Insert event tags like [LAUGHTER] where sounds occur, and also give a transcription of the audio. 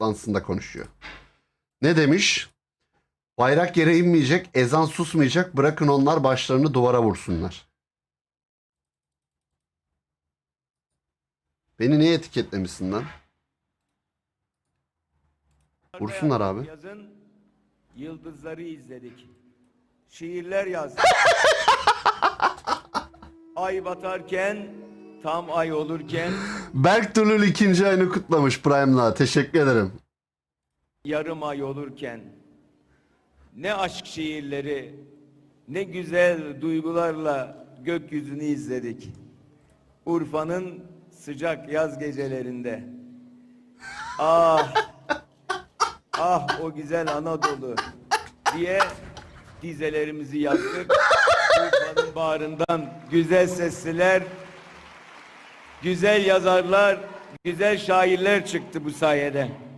toplantısında konuşuyor. Ne demiş? Bayrak yere inmeyecek, ezan susmayacak, bırakın onlar başlarını duvara vursunlar. Beni niye etiketlemişsin lan? Vursunlar abi. Yazın yıldızları izledik. Şiirler yazdık. [LAUGHS] ay batarken, tam ay olurken, Berk Dulul ikinci ayını kutlamış Prime'la. Teşekkür ederim. yarım ay olurken ne aşk şiirleri, ne güzel duygularla gökyüzünü izledik. Urfa'nın sıcak yaz gecelerinde. Ah, ah o güzel Anadolu diye dizelerimizi yaktık. Urfa'nın bağrından güzel sesliler, güzel yazarlar, güzel şairler çıktı bu sayede.